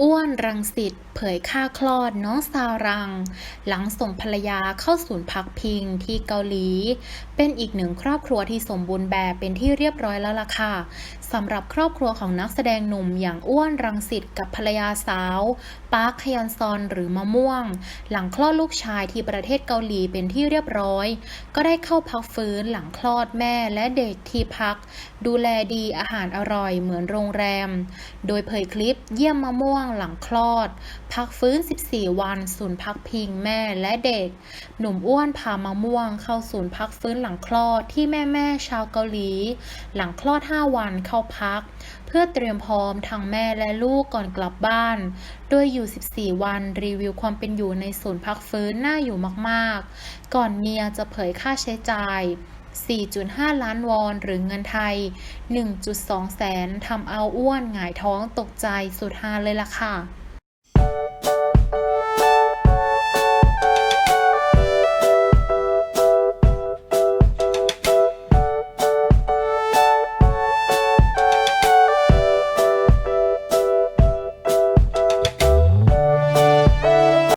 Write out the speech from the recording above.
อ้วนรังสิตเผยค่าคลอดน้องซารัง หลังส่งภรรยาเข้าศูนย์พักพิงที่เกาหลี เป็นอีกหนึ่งครอบครัวที่สมบูรณ์แบบเป็นที่เรียบร้อยแล้วล่ะค่ะสำหรับครอบครัวของนักแสดงหนุ่มอย่างอ้วนรังสิตกับภรรยาสาวปาร์คฮยันซอนหรือมะม่วง หลังคลอดลูกชายที่ประเทศเกาหลีเป็นที่เรียบร้อย ก็ได้เข้าพักฟื้นหลังคลอดแม่และเด็กที่พัก ดูแลดีอาหารอร่อยเหมือนโรงแรม โดยเผยคลิปเยี่ยมมะม่วงหลังคลอด พักฟื้น 14 วัน ศูนย์พักพิงแม่และเด็ก หนุ่มอ้วนพามะม่วงเข้าศูนย์พักฟื้นหลังคลอดที่แม่แม่ชาวเกาหลี หลังคลอด 5 วันเข้าพัก เพื่อเตรียมพร้อมทั้งแม่และลูกก่อนกลับบ้าน โดยอยู่ 14 วันรีวิวความเป็นอยู่ในศูนย์พักฟื้นน่าอยู่มากๆ ก่อนเมียจะเผยค่าใช้จ่าย 4.5 ล้านวอนหรือเงินไทย 1.2 แสนทำเอาอ้วนหงายท้องตกใจสุดฮาเลยล่ะค่ะ